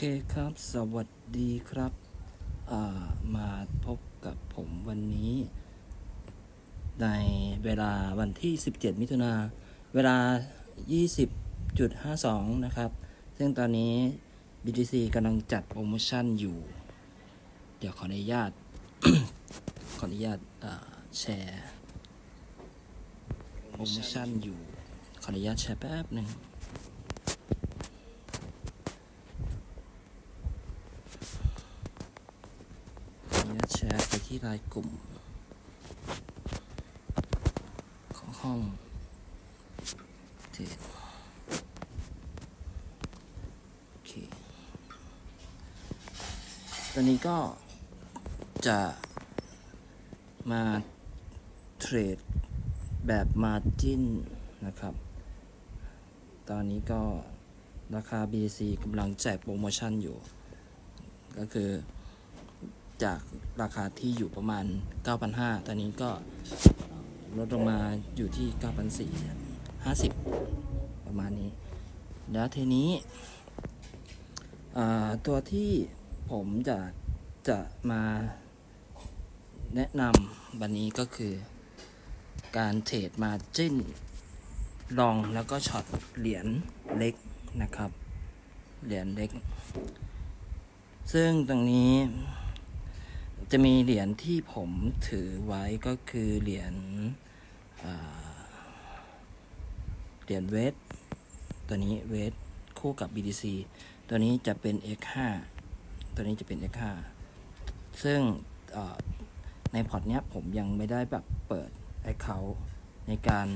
เคครับ สวัสดีครับ มาพบกับผมวันนี้ ในเวลาวันที่ 17 มิถุนาเวลา 20.52 นะครับ ซึ่งตอนนี้ BTC กำลังจัดโปรโมชั่นอยู่ เดี๋ยวขออนุญาต ขออนุญาตแชร์ โปรโมชั่นอยู่ ขออนุญาตแชร์แป๊บหนึ่ง ขออ นุญาตแชร์ไปที่ไลน์กลุ่ม ของห้องเทรดโอเคตอนนี้ก็จะมาเทรดแบบมาจินนะครับ ตอนนี้ก็ราคา BC กำลังแจกโปรโมชั่นอยู่ ก็คือ จากราคาที่อยู่ประมาณ 9,500 ตอนนี้ก็ลดลงมาอยู่ที่ 9,450 ประมาณนี้ แล้วทีนี้ ตัวที่ผมจะจะมาแนะนำวันนี้ก็คือการเทรดมาจิ้นลองแล้วก็ช็อตเหรียญเล็กนะครับ เหรียญเล็ก ซึ่งตรงนี้ จะมีเหรียญที่ผมถือไว้ก็คือเหรียญเหรียญเวทตัวนี้เวทคู่กับ BTC ตัวนี้จะเป็น X5 ตัวนี้จะเป็น X5 ซึ่งในพอร์ตเนี้ยผมยังไม่ได้แบบเปิด Account ในการ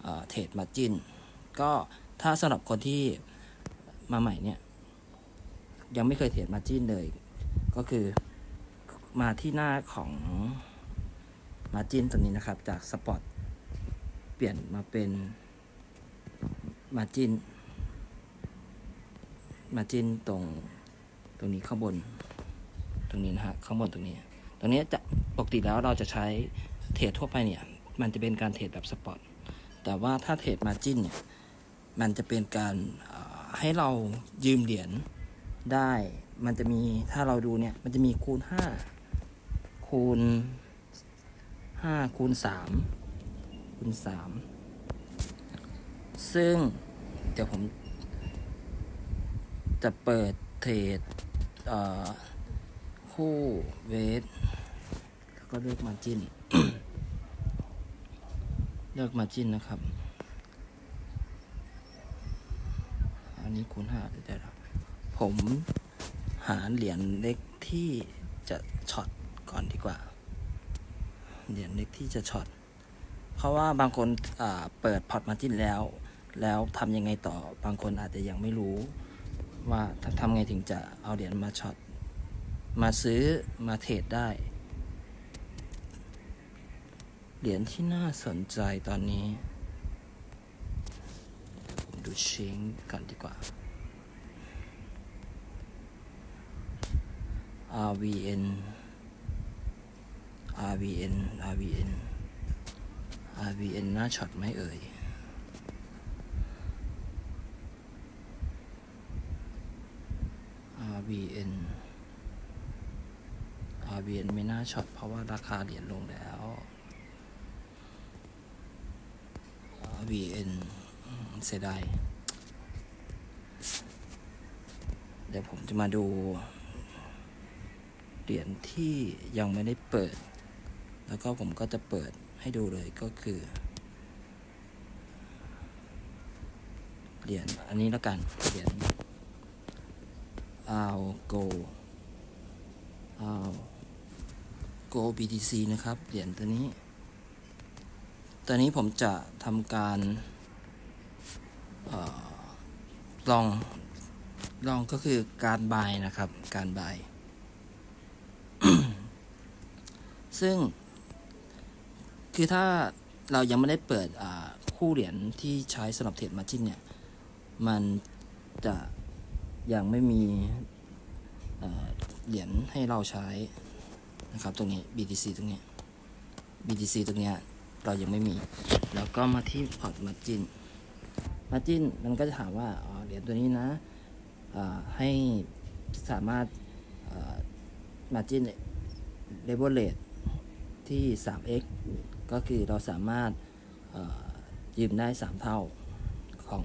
เอ่อเทรดมาจินก็ถ้าสำหรับคนที่มาใหม่เนี่ย ยังไม่เคยเทรดมาจินเลย ก็คือ มาที่หน้าของมาจินตัวนี้นะครับ จากสปอตเปลี่ยนมาเป็นมาจินมาจินตรงตรงนี้ข้างบน ตรงนี้นะฮะข้างบนตรงนี้ ตรงนี้จะปกติแล้วเราจะใช้เทรดทั่วไปเนี่ย มันจะเป็นการเทรดแบบสปอตแต่ว่าถ้าเทรดมาจินเนี่ย มันจะเป็นการให้เรายืมเหรียญได้ มันจะมีถ้าเราดูเนี่ย มันจะมีคูณห้า คูณห้าคูณสามคูณสามซึ่งเดี๋ยวผมจะเปิดเทรดคู่เวทแล้วก็เลือกมาจินเลือกมาจินนะครับ อันนี้คูณห้าเดี๋ยวผมหาเหรียญเล็กที่จะช็อต ก่อนดีกว่าเหรียญเล็กที่จะช็อต เพราะว่าบางคนเปิดพอร์ตมาจินแล้ว แล้วทำยังไงต่อบางคนอาจจะยังไม่รู้ ว่าทำไงถึงจะเอาเหรียญมาช็อต มาซื้อมาเทรดได้ เหรียญที่น่าสนใจตอนนี้ดูเชงก่อนดีกว่า RVN RVN RVN RVN หน้าช็อตไหมเอ่ย RVN RVN ไม่น่าช็อตเพราะว่าราคาเหรียญลงแล้ว RVN อืมเสียดาย เดี๋ยวผมจะมาดู เหรียญที่ยังไม่ได้เปิด แล้วก็ผมก็จะเปิดให้ดูเลยก็คือเหรียญอันนี้แล้วกันเหรียญเอาโกเอาโก BTC นะครับเหรียญตัวนี้ ตัวนี้ผมจะทำการอลองลองก็คือการบายนะครับการบาย ซึ่ง คือถ้าเรายังไม่ได้เปิดคู่เหรียญที่ใช้สำหรับเทรดมาจินเนี่ย มันจะยังไม่มีเหรียญให้เราใช้นะครับตรงนี้ BTC ตรงนี้ BTC ตรงนี้เรายังไม่มี แล้วก็มาที่พอร์ตมาจินมาจินมันก็จะถามว่าเหรียญตัวนี้นะให้สามารถมาจินเลเวลเลทที่ 3x ก็คือเราสามารถยืมได้ 3 เท่าของ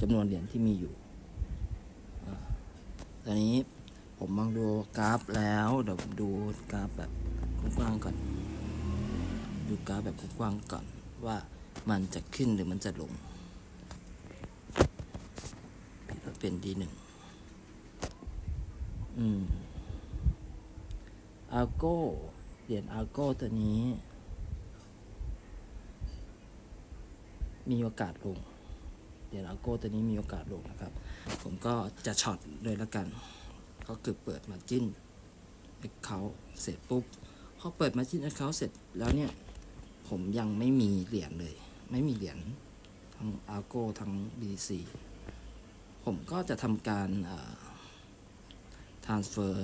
จำนวนเหรียญที่มีอยู่ตอนนี้ผมมองดูกราฟแล้วเดี๋ยวผมดูกราฟแบบกว้างก่อน ดูกราฟแบบกว้างก่อนว่ามันจะขึ้นหรือมันจะลงพี่ว่าเป็นดีหนึ่งอืมอาโก้เหรียญอาโก้ตัวนี้ มีโอกาสลงเหรียญอาโก้ตัวนี้มีโอกาสลงนะครับ ผมก็จะช็อตเลยละกัน ก็คือเปิดมาจิ้นเอ็กเคาเสร็จปุ๊บพอเปิดมาจิ้นเอ็กเคาเสร็จแล้วเนี่ย ผมยังไม่มีเหรียญเลย ไม่มีเหรียญทั้งอาโก้ทั้ง BTC ผมก็จะทำการ transfer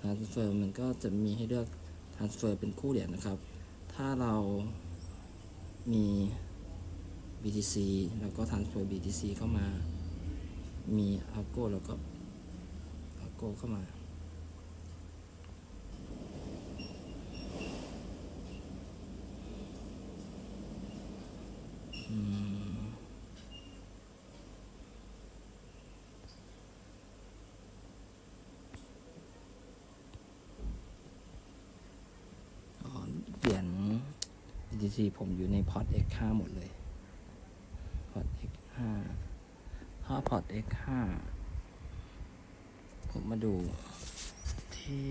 transfer มันก็จะมีให้เลือก transfer เป็นคู่เหรียญนะครับ ถ้าเรา มี BTC แล้วก็ transfer BTC เข้ามา มี Algo แล้วก็ Algo เข้ามา อืมอ๋อเหรียญ BTC ผมอยู่ในพอร์ต X5 หมดเลยพอร์ต X5 ถ้าพอร์ต X5 ผมมาดูที่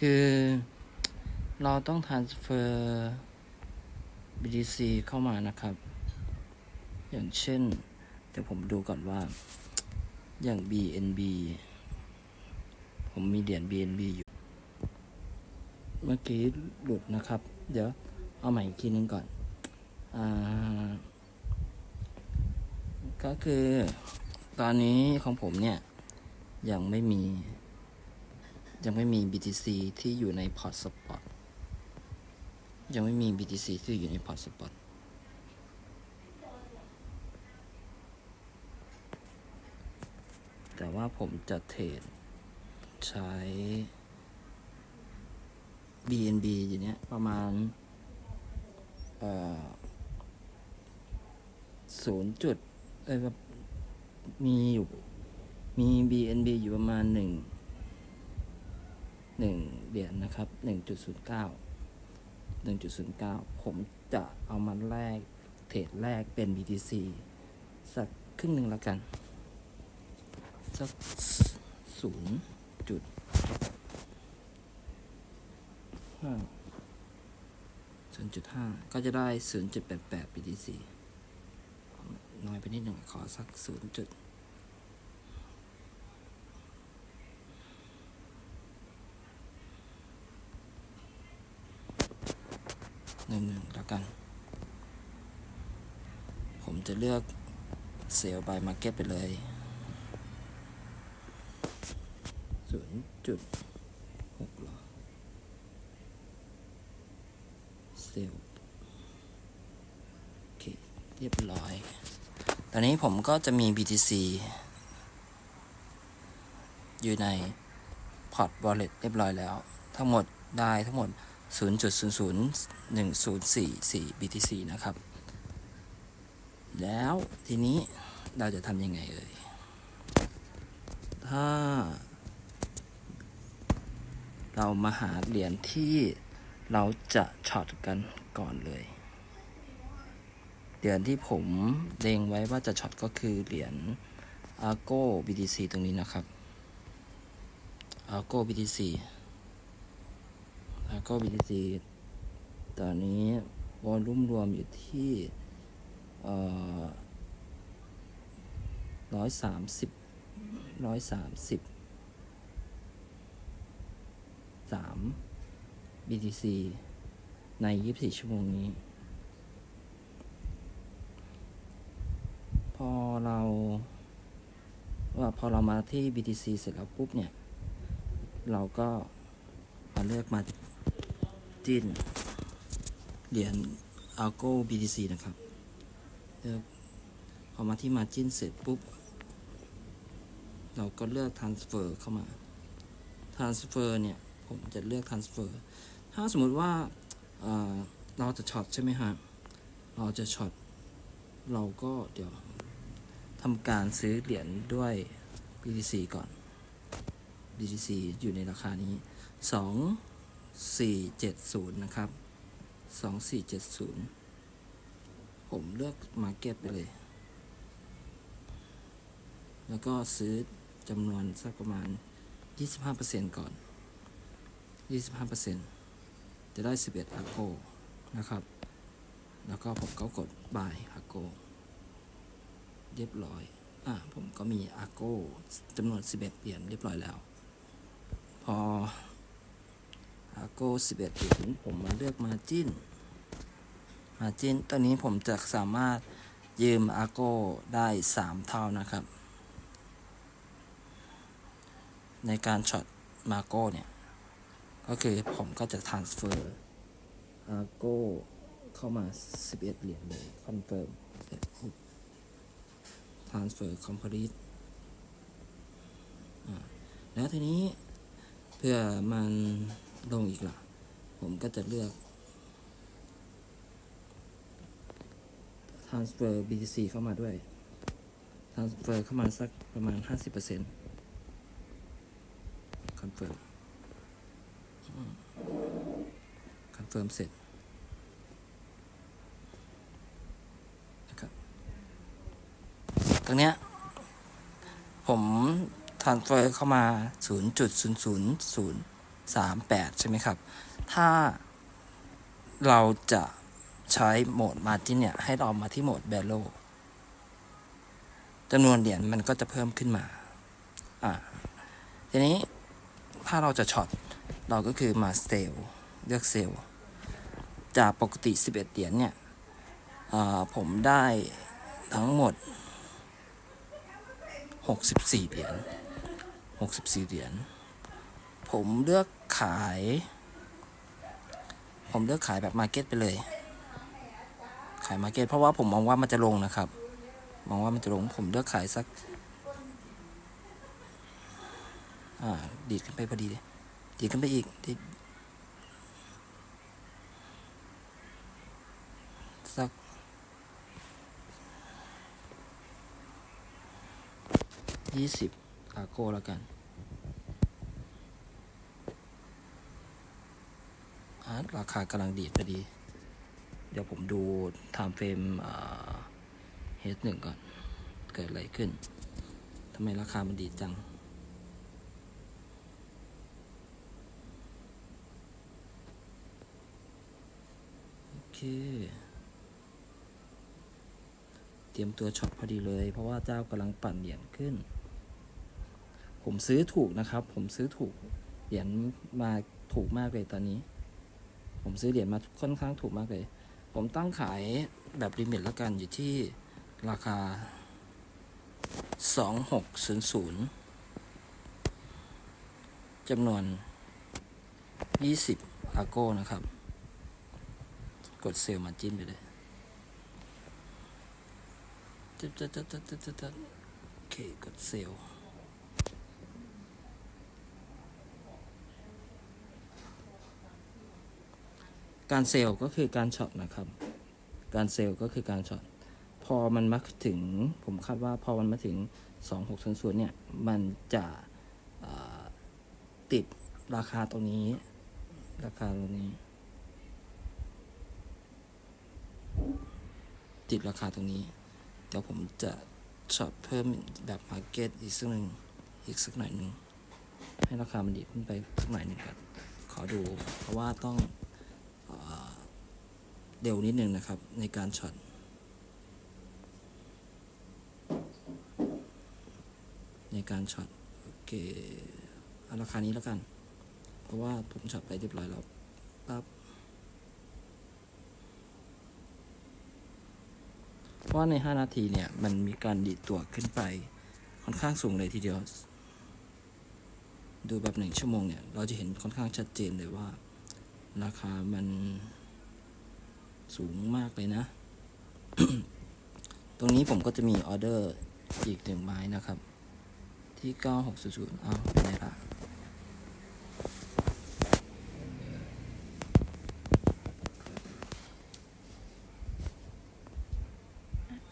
คือเราต้อง transfer BTC เข้ามานะครับ อย่างเช่น เดี๋ยวผมดูก่อนว่าอย่าง BNB ผมมีเหรียญ BNB อยู่ เมื่อกี้หลุดนะครับ เดี๋ยวเอาใหม่อีกทีนึงก่อนอก็คือตอนนี้ของผมเนี่ย ยังไม่มี ยังไม่มี BTC ที่อยู่ในพอร์ตสปอตยังไม่มี BTC ที่อยู่ในพอร์ตสปอตแต่ว่าผมจะเทรด ใช้ BNB อย่างเนี้ยประมาณเออศูนย์จุดเอ้ยมีอยู่ มี BNB อยู่ประมาณหนึ่งหนึ่งเหรียญนะครับหนึ่งจุดศูนย์เก้าหนึ่งจุดศูนย์เก้าผมจะเอามาแลกเทรดแรกเป็น BTC สักครึ่งหนึ่งแล้วกัน สักศูนย์ จุดห้าศูนย์จุดห้าก็จะได้ศูนย์จุดแปดแปด BTC น้อยไปนิดหนึ่งขอสักศูนย์จุดหนึ่งหนึ่งแล้วกัน ผมจะเลือกเซลล์บายมาร์เก็ตไปเลย ศูนย์จุดหกหรอเซลล์โอเคเรียบร้อย ตอนนี้ผมก็จะมี BTC อยู่ในพอร์ต wallet เรียบร้อยแล้ว ทั้งหมดได้ทั้งหมด 0.00104 BTC นะครับ แล้วทีนี้เราจะทำยังไงเอ่ยถ้า เรามาหาเหรียญที่เราจะช็อตกันก่อนเลย เหรียญที่ผมเล็งไว้ว่าจะช็อตก็คือเหรียญ Argo BTC ตรงนี้นะครับ Argo BTC แล้วก็ BTC ตอนนี้วอลลุ่มรวมอยู่ที่ร้อยสามสิบร้อยสามสิบ สาม BTC ใน 24 ชั่วโมงนี้ พอเราว่าพอเรามาที่ BTC เสร็จแล้วปุ๊บเนี่ย เราก็มาเลือกมาจิ้นเหรียญ Argo BTC นะครับเลือกพอมาที่ Margin เสร็จปุ๊บ เราก็เลือก Transfer เข้ามา Transfer เนี่ย ผมจะเลือก Transfer ถ้าสมมุติว่าเเราจะช็อตใช่ไหมฮะ เราจะช็อต เราก็เดี๋ยวทำการซื้อเหรียญด้วย BTC ก่อน BTC อยู่ในราคานี้ 2470 นะครับ 2470 ผมเลือก Market ไปเลย แล้วก็ซื้อจำนวนสักประมาณ 25%ก่อน 25%จะได้ 11อาโกนะครับ แล้วก็ผมก็กด buy อาโกเรียบร้อย อะผมก็มีอาโกจำนวน 11 เหรียญเรียบร้อยแล้ว พออาโก11เหรียญผมมาเลือก margin margin ตอนนี้ผมจะสามารถยืมอาโกได้ 3 เท่านะครับ ในการช็อตมาโก้เนี่ย ก็คือผมก็จะ transfer อาโก้เข้ามา 11 เหรียญเลย confirm เสร็จปุ๊บ transfer complete แล้วทีนี้เพื่อมันลงอีกล่ะ ผมก็จะเลือก transfer BTC เข้ามาด้วย transfer เข้ามาสักประมาณ 50% confirm อืม confirm เสร็จนะครับตรงเนี้ยผม transfer เข้ามา 0.00038 ใช่ไหมครับ ถ้าเราจะใช้โหมด margin เนี่ย ให้เรามาที่โหมด barrel จำนวนเหรียญมันก็จะเพิ่มขึ้นมา อ่า ทีนี้ถ้าเราจะช็อต เราก็คือมาเซลเลือกเซลจากปกติ 11 เหรียญเนี่ยผมได้ทั้งหมด 64 เหรียญ 64 เหรียญ ผมเลือกขาย ผมเลือกขายแบบมาเก็ตไปเลย ขายมาเก็ตเพราะว่าผมมองว่ามันจะลงนะครับ มองว่ามันจะลง ผมเลือกขายสัก อ่า ดีดขึ้นไปพอดีเลย ดีดขึ้นไปอีกดีดสักยี่สิบอาโก้แล้วกันราคากำลังดีดพอดี เดี๋ยวผมดูไทม์เฟรมเฮดหนึ่งก่อน เกิดอะไรขึ้นทำไมราคามันดีดจัง โอ เค เตรียมตัวช็อตพอดีเลย เพราะว่าเจ้ากำลังปั่นเหรียญขึ้น ผมซื้อถูกนะครับ ผมซื้อถูกเหรียญมาถูกมากเลยตอนนี้ ผมซื้อเหรียญมาค่อนข้างถูกมากเลย ผมตั้งขายแบบลิมิตล้วกันอยู่ที่ราคา 2600จำนวน 20 อาโก้นะครับ กดเซลล์มาจิ้นไปเลยจัดจัดจัดจัดจัดจัดจัดโอเค กดเซลล์การเซลล์ก็คือการช็อตนะครับ การเซลล์ก็คือการช็อต พอมันมาถึง ผมคาดว่าพอมันมาถึง 2600เนี่ย มันจะติดราคาตรงนี้ ราคาตรงนี้ ติดราคาตรงนี้ เดี๋ยวผมจะช็อตเพิ่มแบบมาร์เก็ตอีกสักหนึ่งอีกสักหน่อยหนึ่งให้ราคามันดีขึ้นไปสักหน่อยหนึ่งก่อนขอดู เพราะว่าต้องเอเร็วนิดนึงนะครับในการช็อตในการช็อตโอเคเอาราคานี้แล้วกัน เพราะว่าผมช็อตไปเรียบร้อยแล้วปั๊บ เพราะว่าใน 5 นาทีเนี่ย มันมีการดีดตัวขึ้นไป ค่อนข้างสูงเลยทีเดียว ดูแบบหนึ่งชั่วโมงเนี่ย เราจะเห็นค่อนข้างชัดเจนเลยว่า ราคามันสูงมากเลยนะ ตรงนี้ผมก็จะมีออเดอร์อีกหนึ่งไม้นะครับ ที่ 9600อ้าวเป็นไงล่ะ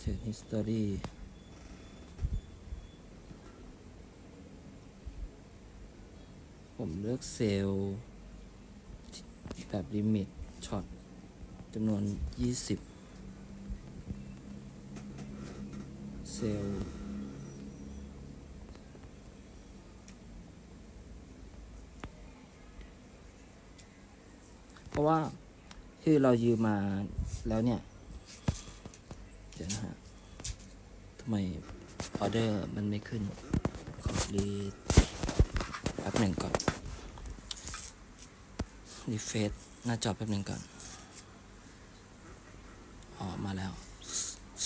เช็ค history ผมเลือกเซลล์ แบบลิมิตช็อตจำนวน 20 เซลล์ เพราะว่า คือเรายืมมาแล้วเนี่ย เดี๋ยวนะฮะำไมออเดอร์มันไม่ขึ้น ขอรีแป๊บหนึ่งก่อน รีเฟซหน้าจอแป๊บหนึ่งก่อนอ๋อมาแล้ว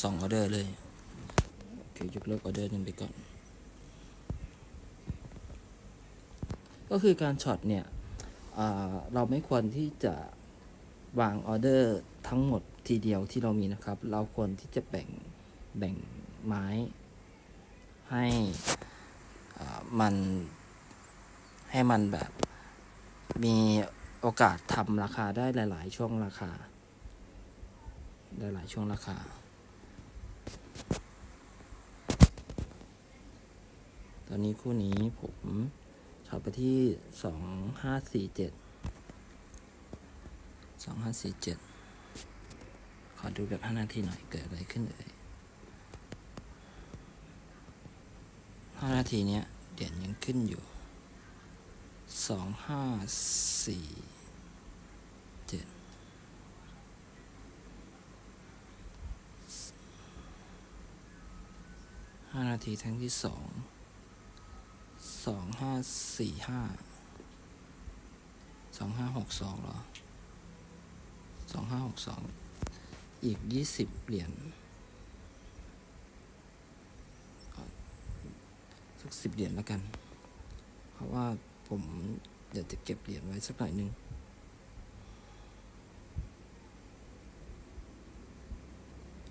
สองออเดอร์เลย โอเคยกเลิกออเดอร์หนึ่งไปก่อน ก็คือการช็อตเนี่ยเราไม่ควรที่จะวางออเดอร์ทั้งหมดทีเดียวที่เรามีนะครับ เราควรที่จะแบ่งแบ่ง ไม้ ให้มันให้มันแบบมีโอกาสทำราคาได้หลาย ๆ ช่วงราคา หลาย ๆ ช่วงราคา ตอนนี้คู่นี้ผมช็อตไปที่สองห้าสี่เจ็ดสองห้าสี่เจ็ดขอดูแบบห้านาทีหน่อยเกิดอะไรขึ้นเอ่ย ห้านาทีเนี้ยเหรียญยังขึ้นอยู่สองห้าสี่เจ็ดห้านาทีทั้งที่สองสองห้าสี่ห้าสองห้าหกสองหรอสองห้าหกสองอีกยี่สิบเหรียญเอาสั กสิบเหรียญแล้วกัน เพราะว่าผมอยากจะเก็บเหรียญไว้สักหน่อยหนึ่ง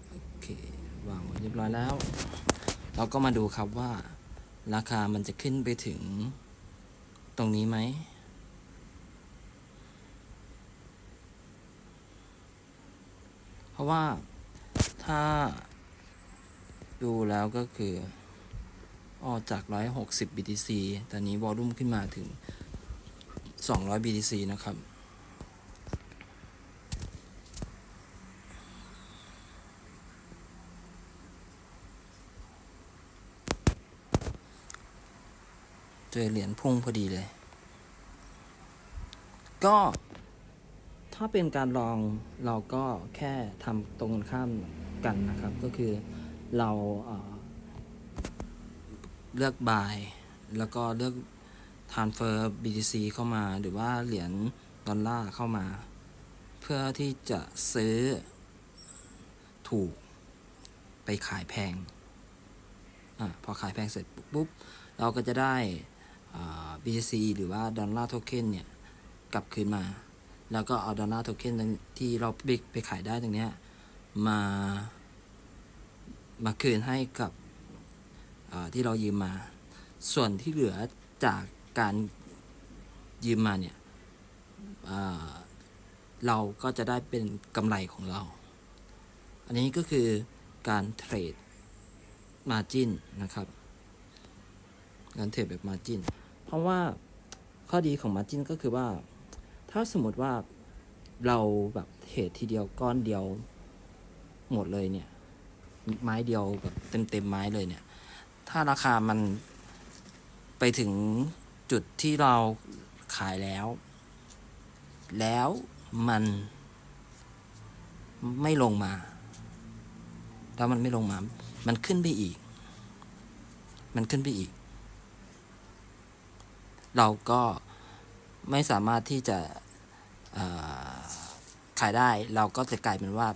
โอเควางไว้เรียบร้อยแล้ว เราก็มาดูครับว่าราคามันจะขึ้นไปถึงตรงนี้ไหมเพราะว่าถ้าดูแล้วก็คือ ออกจาก 160 BTC ตอนนี้วอลลุ่มขึ้นมาถึง 200 BTC นะครับ เจอเหรียญพุ่งพอดีเลย ก็ถ้าเป็นการลองเราก็แค่ทำตรงข้ามกันนะครับ ก็คือเราเอ่อ เลือก buy แล้วก็เลือก transfer BTC เข้ามา หรือว่าเหรียญดอลลาร์เข้ามา เพื่อที่จะซื้อถูกไปขายแพงอะพอขายแพงเสร็จปุ๊บ เราก็จะได้ BTC หรือว่าดอลลาร์โทเค็นเนี่ย กลับคืนมา แล้วก็เอาดอลลาร์โทเค็นที่เราไปไปขายได้ตรงเนี้ยมา มาคืนให้กับ ที่เรายืมมา ส่วนที่เหลือจากการยืมมาเนี่ยเราก็จะได้เป็นกำไรของเรา อันนี้ก็คือการเทรด Margin นะครับ การเทรดแบบ Margin เพราะว่าข้อดีของ Margin ก็คือว่า ถ้าสมมติว่าเราแบบเทรดทีเดียวก้อนเดียวหมดเลยเนี่ย ไม้เดียวแบบเต็มเต็มๆไม้เลยเนี่ย ถ้าราคามันไปถึงจุดที่เราขายแล้ว แล้วมันไม่ลงมา แล้วมันไม่ลงมา มันขึ้นไปอีก มันขึ้นไปอีก เราก็ไม่สามารถที่จะขายได้ เราก็จะกลายเป็นว่า